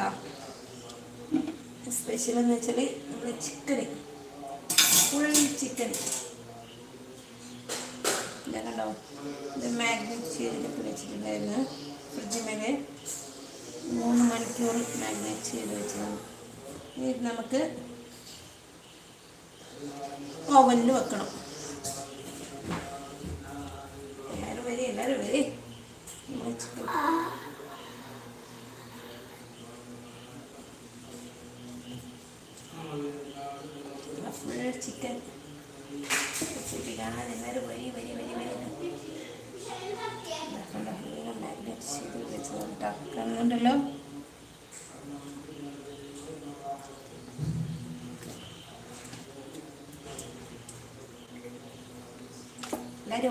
കേട്ടോ. സ്പെഷ്യൽ എന്ന് വെച്ചാൽ നമ്മുടെ ചിക്കന് ഫുൾ ചിക്കൻ ഇതാ കണ്ടോ? ഇത് മാഗ്നേറ്റ് ചെയ്തിട്ട് വെച്ചിട്ടുണ്ടായിരുന്നു. ഫ്രിഡ്ജിൽ മേലെ മൂന്ന് മണിക്കൂർ മാഗ്നേറ്റ് ചെയ്ത് വെച്ചതാണ്. ഇത് നമുക്ക് ഓവനിൽ വെക്കണം. എല്ലാവരും വരെ എല്ലാവരും വരെ. ചിക്കൻ ഫുൾ ചിക്കൻ എല്ലാവരും വരി വരി വരി വരി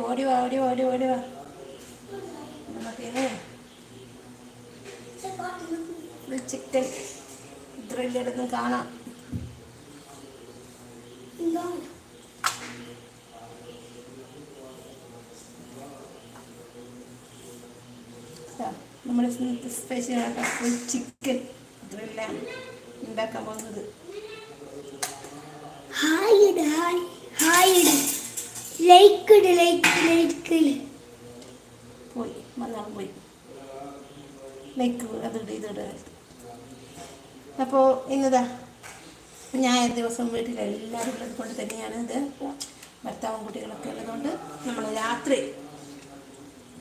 ഓടി വാ ഓടി ഓടി ഓടി വാ. ചിക്കൻ ഗ്രില്ലെടുന്ന് കാണാം. നമ്മൾ സ്പെഷ്യൽ ആയിട്ട് ഫുൾ ചിക്കൻ ഗ്രില്ലാണ് ഉണ്ടാക്കാൻ പോകുന്നത്. ഹായ് ഇട് ഹായ് ഹായ് ഇട് ലൈക്ക് ഇട് ലൈക്ക് ലൈക്ക് പോയി മലയാളം പോയി. ലൈക്ക് അതിട് ഇതിട് അപ്പോൾ ഇന്നതാ. ഞാൻ ദിവസം വീട്ടിൽ എല്ലാവരും ഉള്ളത് കൊണ്ട് തന്നെയാണ് ഇത്. ഭർത്താവും കുട്ടികളൊക്കെ ഉള്ളതുകൊണ്ട് നമ്മൾ രാത്രി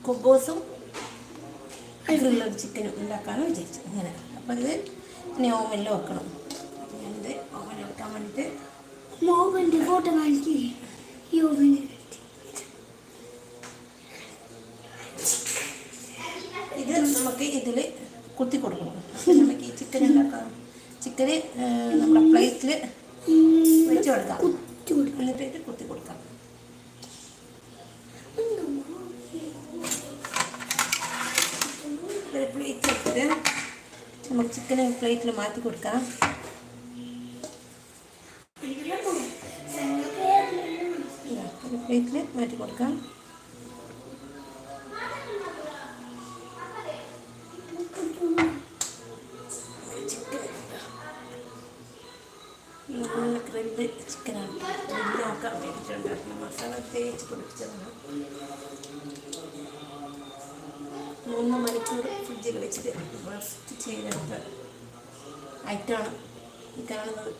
കുബോസും ഗ്രില്ലഡ് ചിക്കൻ ഉണ്ടാക്കാമെന്ന് വിചാരിച്ചു. അങ്ങനെ. അപ്പോൾ ഇത് ഇനി ഓവനിൽ വെക്കണം. ഇത് ഓവനിൽ വെക്കാൻ വേണ്ടിയിട്ട് മോവന്റെ ഫോട്ടോ കാണിക്കേ. ഈ ഓവനിൽ ഇത് നമുക്ക് ഇതിൽ കുത്തി കൊടുക്കണം. നമുക്ക് ഈ ചിക്കൻ ഉണ്ടാക്കാം. ചിക്കന് നമ്മുടെ പ്ലേറ്റിൽ വെച്ച് കൊടുക്കും. എന്നിട്ട് കുത്തി കൊടുക്കാം ഒരു എടുത്തിട്ട് നമുക്ക് ചിക്കന് പ്ലേറ്റിൽ മാറ്റി കൊടുക്കാം. പ്ലേറ്റിൽ മാറ്റി കൊടുക്കാം. റെസ്റ്റ് ചെയ്തെടുത്ത ഐറ്റമാണ് ഈ കാണുന്നത്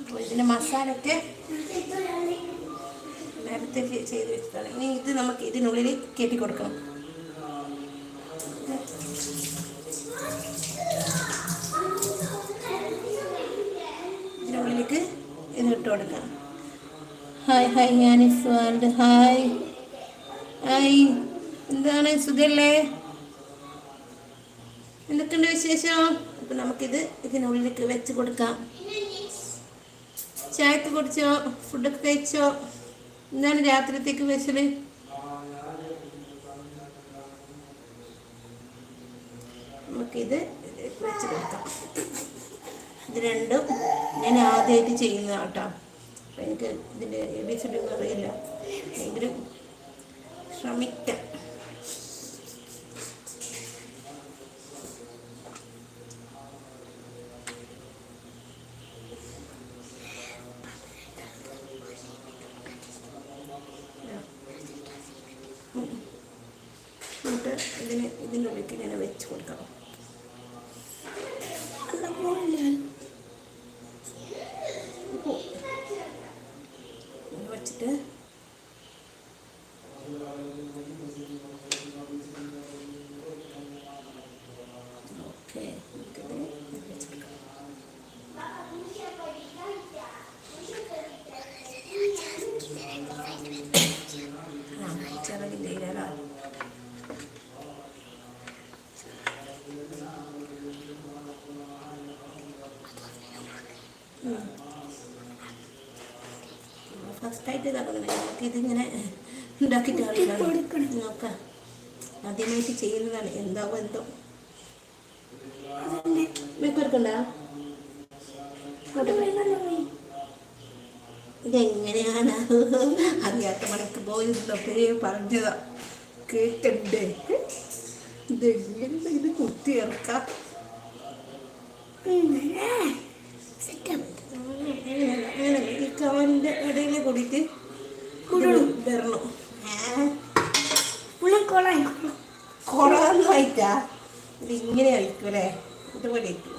അപ്പോൾ ഇതിന്റെ മസാലയൊക്കെ നേരത്തെ ചെയ്ത് വെച്ചതാണ് ഇനി ഇത് നമുക്ക് ഇതിനുള്ളിൽ കയറ്റി കൊടുക്കണം. ഇതിനുള്ളിലേക്ക് ഇത് ഇട്ട് കൊടുക്കാം. ഹായ് ഹായ് ഞാൻ ഇസ്വാൾഡ് ഹായ് ഹായ് എന്താണ്? സുഖല്ലേ? എന്തൊക്കെയുണ്ട് വിശേഷം? അപ്പം നമുക്കിത് ഇതിനുള്ളിലേക്ക് വെച്ച് കൊടുക്കാം. ചായക്ക് കുടിച്ചോ? ഫുഡൊക്കെ കഴിച്ചോ? എന്താണ് രാത്രിത്തേക്ക് വെച്ചത് നമുക്കിത് വെച്ച് കൊടുക്കാം. ഇത് രണ്ടും ഞാൻ ആദ്യമായിട്ട് ചെയ്യുന്ന കേട്ടോ എനിക്ക് ഇതിന്റെ എ ബി സി ഡി ഒന്നും അറിയില്ല. എങ്കിലും ശ്രമിക്കാം ഉം. എന്നിട്ട് ഇതിന് ഇതിന്റെ ഉള്ളിലേക്ക് ഇങ്ങനെ വെച്ച് കൊടുക്കാം ഉപ്പ്. ഇത് വെച്ചിട്ട് ഓക്കെ നമുക്കിത് വെച്ച് കൊടുക്കാം ആ ചിറകിന്റെ ഇല ഫസ്റ്റായിട്ട് ഇതാക്കുന്നത് നമുക്ക് ഇതിങ്ങനെ ഉണ്ടാക്കിയിട്ട് നോക്കാം ആദ്യമായിട്ട് ചെയ്യുന്നതാണ് എന്താവും എന്തോ ഇതെങ്ങനെയാണ് അറിയാത്ത മണക്ക് പോയിരുന്നപ്പോഴേ പറഞ്ഞതാ കേക്കണ്ടേ ഇതെങ്ങനെ ഇത് കുത്തി ഇറക്കാം. ഈ ഇടയിൽ കൂടിയിട്ട് കൂടണം. വരണം. ഉള്ളിൽ കൊള്ളാം കൊളാന്നായിട്ടാ? ഇതിങ്ങനെ ആയിരിക്കും അല്ലേ? ഇതുപോലെ ആയിരിക്കും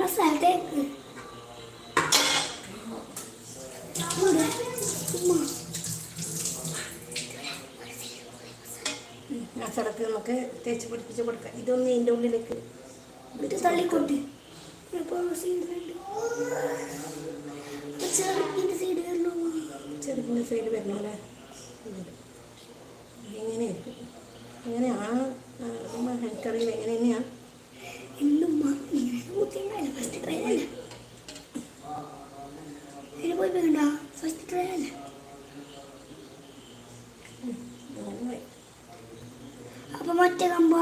മസാല തേക്ക് മസാലക്ക് നമുക്ക് തേച്ച് പിടിപ്പിച്ച് കൊടുക്കാം. ഇതൊന്ന് ഇതിന്റെ ഉള്ളിലേക്ക് എന്നിട്ട് ചെറുക്കിന്റെ സൈഡ് വരണോ ചെറുക്കിന്റെ സൈഡ് വരണം അല്ലേ? ഇങ്ങനെ എങ്ങനെയാണ് എനിക്കറിയില്ല എങ്ങനെ തന്നെയാണ് ഇങ്ങനെ ബുദ്ധിമുട്ടല്ല ഫസ്റ്റ് ട്രൈ അല്ല? പോയി വേണ്ട ഫസ്റ്റ് ട്രൈ അല്ല അപ്പൊ മറ്റേ കമ്പ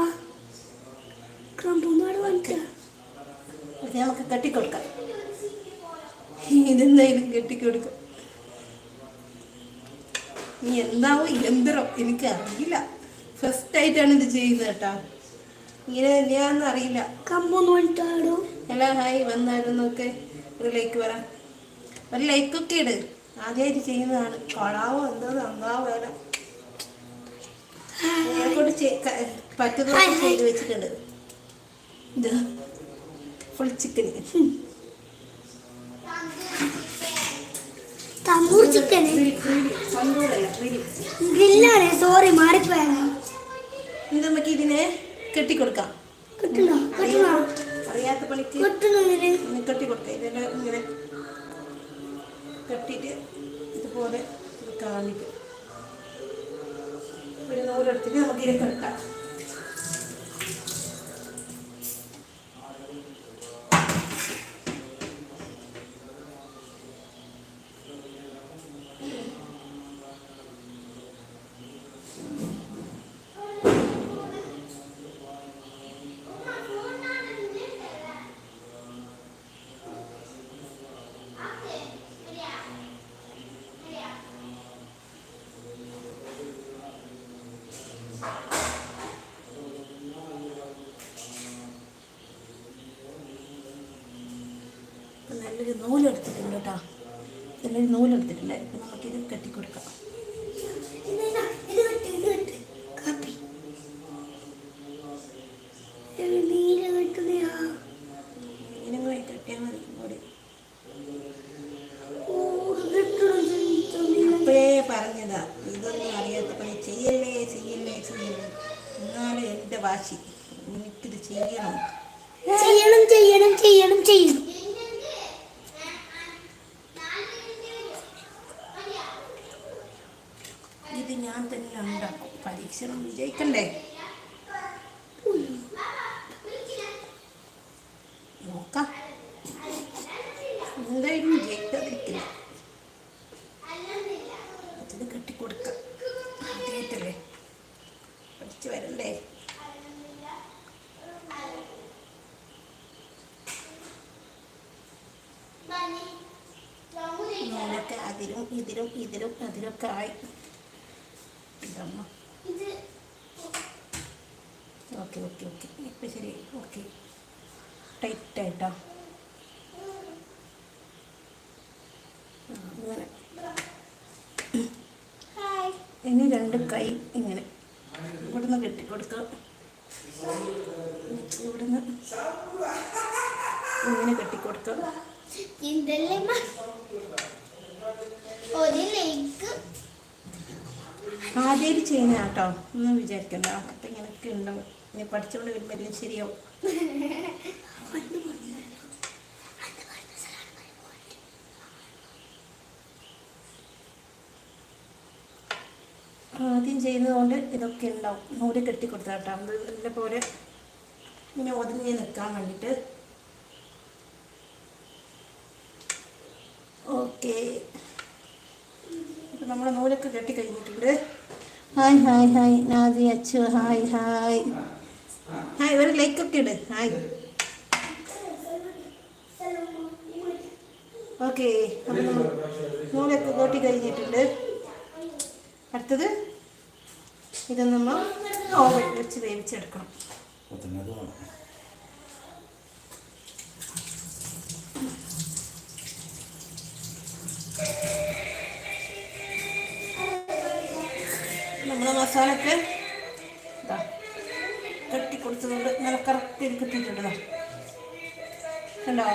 കമ്പൊന്നാട് വാങ്ങിക്കുക അത് നമുക്ക് കെട്ടിക്കൊടുക്കാം ഇതെന്തായാലും കെട്ടിക്കൊടുക്കാം നീ എന്താവോ യന്ത്രം എനിക്ക് അറിയില്ല ഫസ്റ്റ് ആയിട്ടാണ് ഇത് ചെയ്യുന്നത് കേട്ടോ. ഇങ്ങനെ തന്നെയാണെന്ന് അറിയില്ല. എല്ലാ ഹായ് വന്നായിരുന്നൊക്കെ ഒരു ലൈക്ക് വരാം ഒരു ലൈക്കൊക്കെ ഇട്. ആദ്യമായിട്ട് ചെയ്യുന്നതാണ്. കൊളാവോ എന്തോ നന്നാവോ വേല കൊണ്ട് പറ്റുന്നതൊക്കെ ചെയ്ത് വെച്ചിട്ടുണ്ട്. ഇത്. ഫുൾ ചിക്കൻ തമ്പൂർ ചിക്കൻ ഗ്രില്ലാണ് സോറി മാറിപ്പോയാണ് ഇത് നമുക്ക് ഇതിനെ കെട്ടിക്കൊടുക്കാം. അറിയാത്ത പണിക്ക് കെട്ടി കൊടുക്കാം കെട്ടിക്കൊടുക്കാം. ഇതെല്ലാം ഇങ്ങനെ കെട്ടിയിട്ട് ഇതുപോലെ ഇത് കാണിക്കും. ഒരു നൂലെടുത്തിട്ട് നമുക്ക് ഇതിനെ കെട്ടാം ഇപ്പം നല്ലൊരു നൂലെടുത്തിട്ടുണ്ട് കേട്ടോ. ഇതിലൊരു നൂലെടുത്തിട്ടുണ്ട്. ഇപ്പം നമുക്കിത് കെട്ടിക്കൊടുക്കാം ഇത് കിട്ട് ഇത് കിട്ട് കാപ്പി ഇത് നീല കിട്ടുന്നയാ ഇങ്ങനെ കൂടി കെട്ടിയാൽ മതി കൂടി ഓ കിട്ടണം ഇപ്പോഴേ പറഞ്ഞതാ ഇതൊന്നും അറിയാത്ത പണി ചെയ്യല്ലേ ചെയ്യല്ലേ ചെയ്യല്ലേ എന്നാലും എന്റെ വാശി എനിക്കിത് ചെയ്യണം ചെയ്യണം ചെയ്യണം ചെയ്യണം ചെയ്യണം ഇത് ഞാൻ തന്നെ ഉണ്ടാക്കും പരീക്ഷണം വിജയിക്കണ്ടേ നോക്കാം എന്തായാലും വിജയിക്കാതിരിക്കില്ല ഇത് കെട്ടിക്കൊടുക്കാം ആദ്യമായിട്ടല്ലേ പഠിച്ചു വരണ്ടേ ഞാനൊക്കെ അതിലും ഇതിലും ഇതിലും അതിലൊക്കെ ആയി ഇതമ്മ ഓക്കെ ഓക്കെ ഓക്കെ ഇപ്പം ശരി ഓക്കെ ടൈറ്റ് ആയിട്ടോ ആ, അങ്ങനെ ഇനി രണ്ട് കൈ ഇങ്ങനെ ഇവിടുന്ന് കെട്ടിക്കൊടുക്കുക ഇവിടുന്ന് ഇങ്ങനെ കെട്ടിക്കൊടുക്കുക ഒരു ലൈക്ക് ആദ്യം ചെയ്യുന്ന കേട്ടോ ഒന്നും വിചാരിക്കണ്ട. അപ്പം ഇങ്ങനെയൊക്കെ ഉണ്ടാവും ഇനി പഠിച്ചുകൊണ്ട് വരുമ്പോൾ എല്ലാം ശരിയാവും. ആദ്യം ചെയ്യുന്നതുകൊണ്ട് ഇതൊക്കെ ഉണ്ടാവും. നൂൽ കെട്ടി കൊടുത്താട്ടോ അത് നല്ല പോലെ ഇങ്ങനെ ഒതുങ്ങി നിൽക്കാൻ വേണ്ടിയിട്ട് ഓക്കെ. ഇപ്പം നമ്മൾ നൂലൊക്കെ കെട്ടി കഴിഞ്ഞിട്ടുണ്ട്. Hi hi hi. Nadi Achu hi hi. Hi ഒരു ലൈക്കൊക്കെ ഇട്. ഹായ്. ഓക്കെ അപ്പം നമ്മൾ നൂലൊക്കെ കൂട്ടി കഴിഞ്ഞിട്ടുണ്ട്. അടുത്തത് ഇത് നമ്മൾ ഓവൻ വെച്ച് വേവിച്ചെടുക്കണം. മസാലക്ക് ഇതാ കെട്ടി കൊടുത്തതുകൊണ്ട് നല്ല കറക്റ്റ് കിട്ടിയിട്ടുണ്ട് ദാ. കണ്ടോ?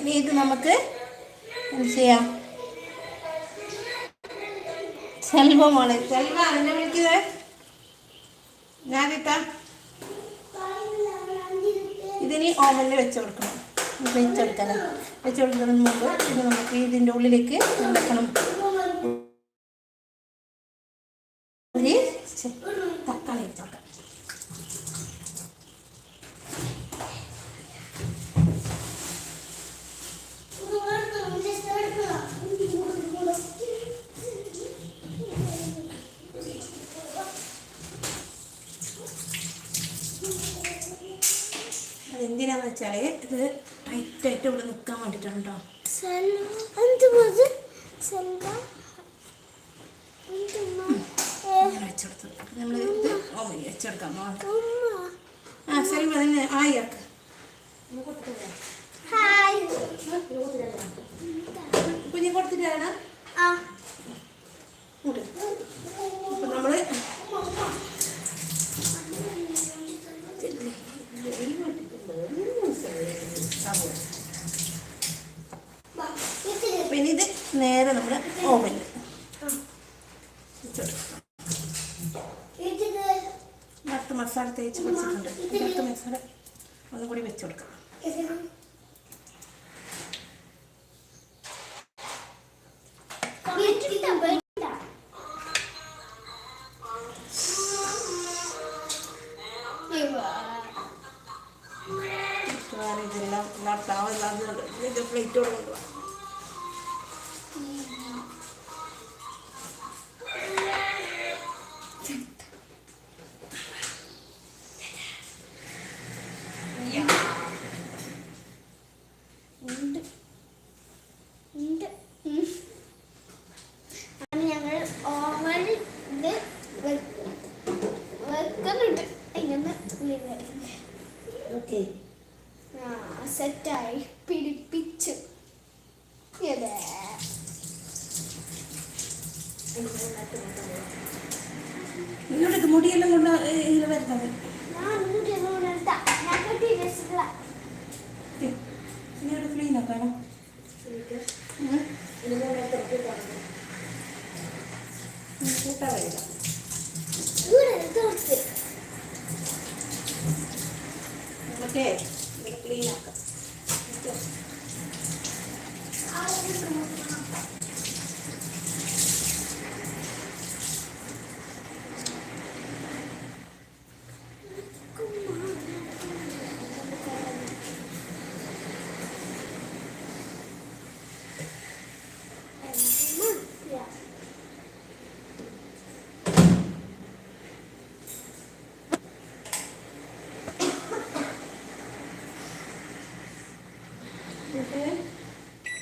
ഇനി ഇത് നമുക്ക് എന്ത് ചെയ്യാം? സെൽവമാണ്. സെൽവ എന്നെ വിളിക്കുന്നത് ഞാനിട്ടാ ഇതിനി ഓവനിൽ വെച്ച് കൊടുക്കണം. വെച്ച് വെച്ചെടുക്കുന്നതിന് വെച്ച് മുമ്പ് ഇത് നമുക്ക് ഇതിന്റെ ഉള്ളിലേക്ക് വെക്കണം ഒരു ചെ- തക്കാളി ഇട്ട് കൊടുക്കാം അതെന്തിനാന്ന് വെച്ചാൽ ഇത് ടൈറ്റ് ടൈറ്റായിട്ട് ഇവിടെ നിൽക്കാൻ വേണ്ടിയിട്ടാണ് കേട്ടോ വെച്ചെടുത്തു നമ്മൾ ഇത് വെച്ചെടുക്കാം. ആ. തന്നെ കുഞ്ഞി കൊടുത്തിട്ടാണ് ആ. അപ്പം നമ്മൾ പിന്നെ ഇത് നേരെ നമ്മൾ ഓവനിൽ മറ്റ് മസാല തേച്ച് വെച്ചിട്ടുണ്ട്. മറ്റ് മസാല. ഒന്നും കൂടി വെച്ച് കൊടുക്കാം. ഓക്കെ. ആ സെറ്റായി. പിടിപ്പിച്ച്. അതെ നിങ്ങളുടെ മുടിയെല്ലാം കൊണ്ട് ഇതിൽ വരുന്നത്. നിങ്ങളുടെ ക്ലീൻ ആക്കാനോ? കൂട്ടാ വരിക ഇവിടെ തോർത്ത് നമുക്ക് ക്ലീൻ ആക്കാം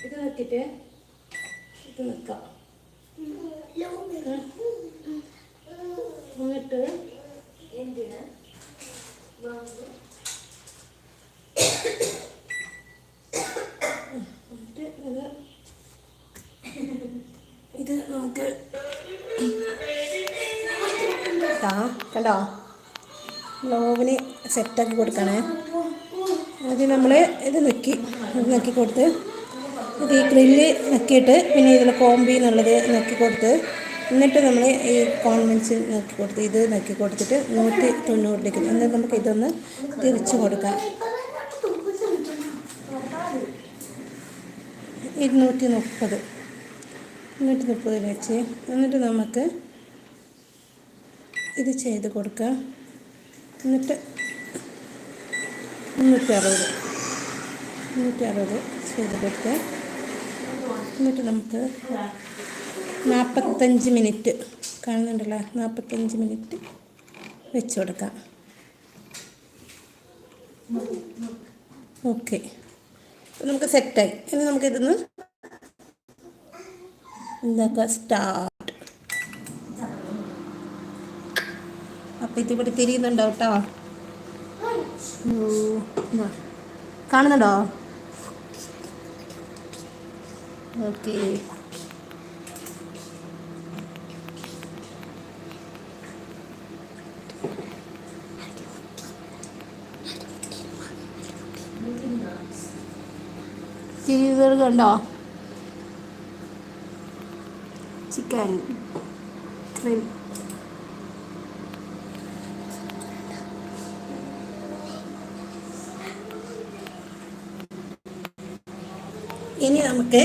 എന്നിട്ട് നോക്കിയിട്ട് ഇത് നിൽക്കാം എന്നിട്ട് എന്തിനാ? ഇത് നമുക്ക് കണ്ടോ? ലോവിന് സെറ്റാക്കി കൊടുക്കണേ. ആദ്യം നമ്മൾ ഇത് നെക്കി നെക്കി കൊടുത്ത് ഇത് ഈ ഗ്രില്ല് നക്കിയിട്ട് പിന്നെ ഇതിൽ കോമ്പി എന്നുള്ളത് നക്കി കൊടുത്ത് എന്നിട്ട് നമ്മൾ ഈ കോൺവെൻസിൽ നക്കി കൊടുത്ത് ഇത് നക്കി കൊടുത്തിട്ട് നൂറ്റി തൊണ്ണൂറ് ഡിഗ്രി എന്നിട്ട് നമുക്ക് ഇതൊന്ന് തിരിച്ചു കൊടുക്കാം. ഇരുന്നൂറ്റി മുപ്പത്. ഇരുന്നൂറ്റി മുപ്പത് വെച്ച് എന്നിട്ട് നമുക്ക് ഇത് ചെയ്ത് കൊടുക്കാം. എന്നിട്ട് മുന്നൂറ്റി അറുപത്. മുന്നൂറ്റി അറുപത് ചെയ്ത് കൊടുത്ത് എന്നിട്ട് നമുക്ക് നാൽപ്പത്തഞ്ച് മിനിറ്റ് കാണുന്നുണ്ടല്ലോ നാൽപ്പത്തഞ്ച് മിനിറ്റ് വെച്ച് കൊടുക്കാം. ഓക്കെ. നമുക്ക് സെറ്റായി. ഇനി നമുക്കിതൊന്ന് എന്താക്കുക സ്റ്റാർട്ട്. അപ്പം ഇതിവിടെ തിരിയുന്നുണ്ടോ കേട്ടോ. കാണുന്നുണ്ടോ? ഓക്കെ തിരിയുന്നത് കണ്ടോ? ചിക്കൻ ക്രീം ഇനി നമുക്ക്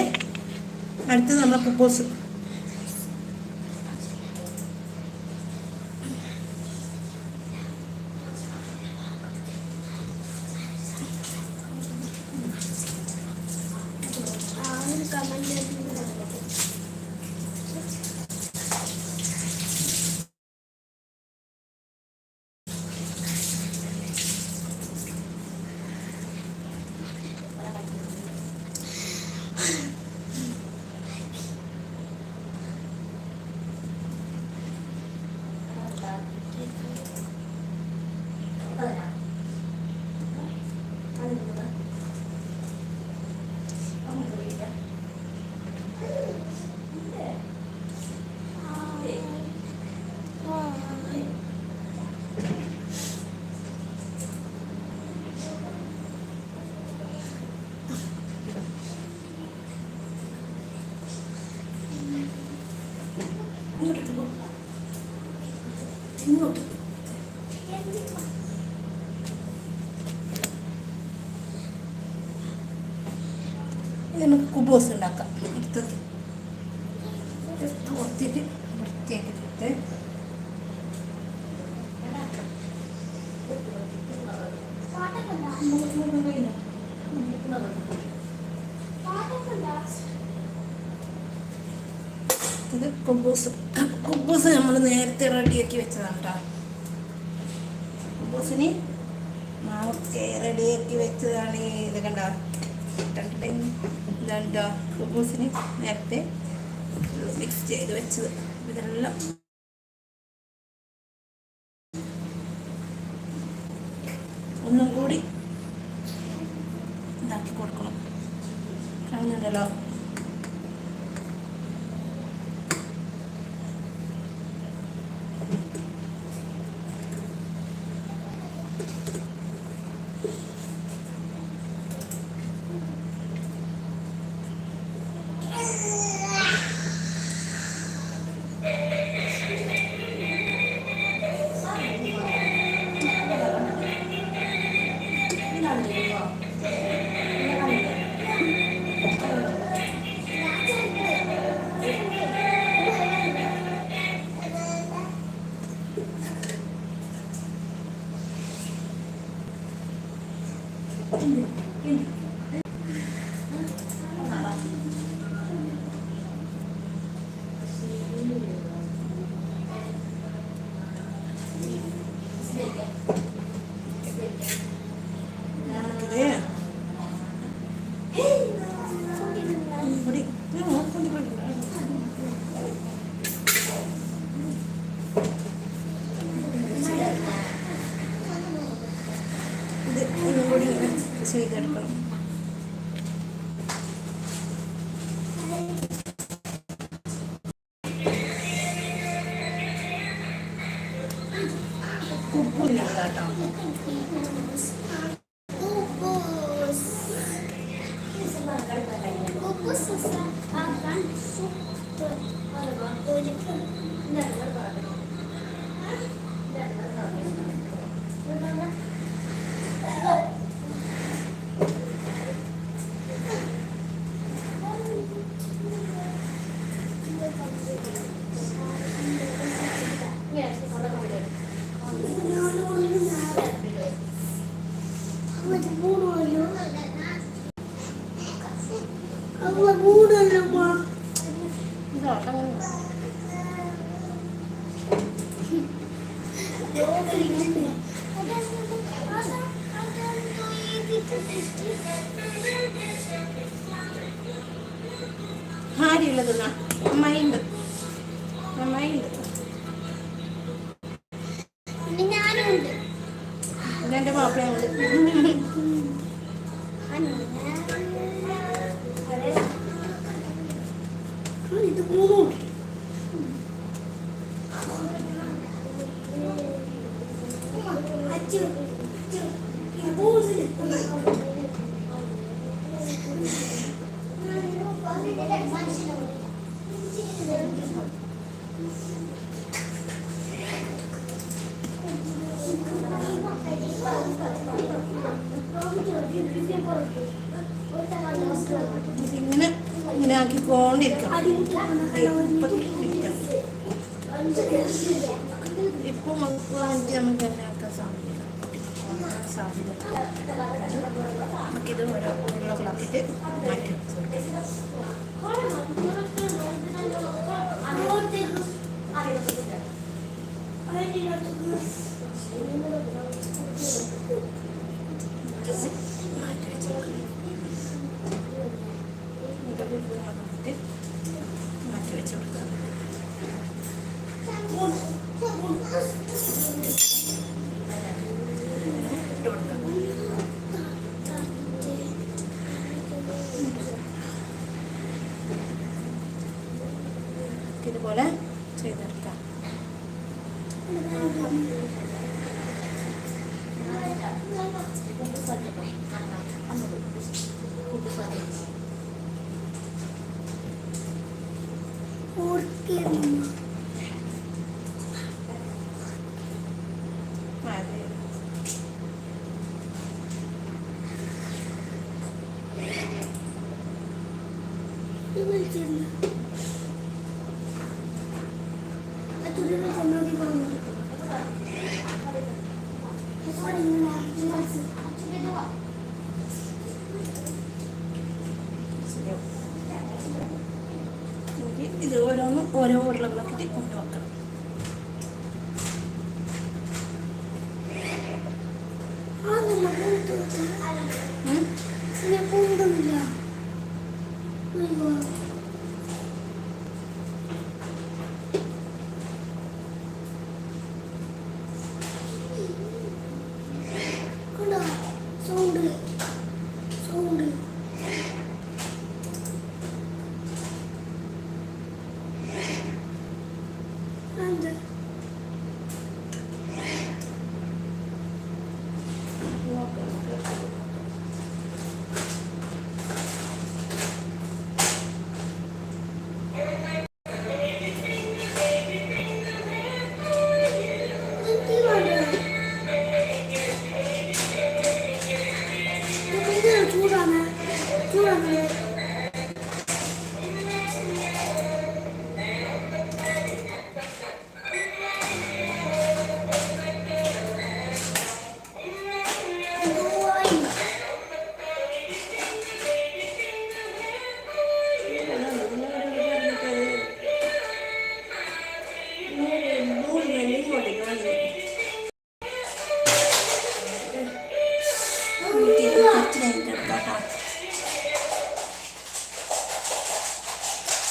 അടുത്തത് നമ്മുടെ പ്രപ്പോസ് ഇങ്ങോട്ട് ഇത് നമുക്ക് കുബോസ് ഉണ്ടാക്കാം അടുത്തത് എടുത്ത് കുറച്ചിട്ട് വൃത്തിയാക്കിയിട്ട് ഇത് കുബൂസ്. കുബൂസ് നമ്മൾ നേരത്തെ റെഡിയാക്കി വെച്ചതാണ് കേട്ടോ കുബൂസിന് മാവൊക്കെ റെഡിയാക്കി വെച്ചതാണ് ഇത് കണ്ട. ഇതാണ്ടോ കുബൂസിന് നേരത്തെ മിക്സ് ചെയ്ത് വെച്ചത്. ഇതെല്ലാം ഒന്നും കൂടി ഇതാക്കി കൊടുക്കണം. കാണുന്നുണ്ടല്ലോ نعم. 4 ഇപ്പം നമുക്ക് വേണ്ടി നമുക്ക് തന്നെ ആക്കാൻ സാധിക്കില്ല സാധ്യത നമുക്കിത് ഓരോ ഉരുളകളാക്കിയിട്ട് മാറ്റി മാറ്റി വെച്ചേക്കാം ഇതൊക്കെ ഉരുളകളാക്കിയിട്ട് മാറ്റി വെച്ച് കൊടുക്കാം ഇട്ട് കൊടുക്കാം ഇതുപോലെ ചെയ്തെടുക്കാം. ഓർക്കിരുന്നു അതെ വിളിച്ചിരുന്നു അച്ഛനെ സമ്മതി പറഞ്ഞു ശരിയാവും. എനിക്ക് ഇത് ഓരോന്നും ഓരോ ഉരുളകളൊക്കെ കൊണ്ട്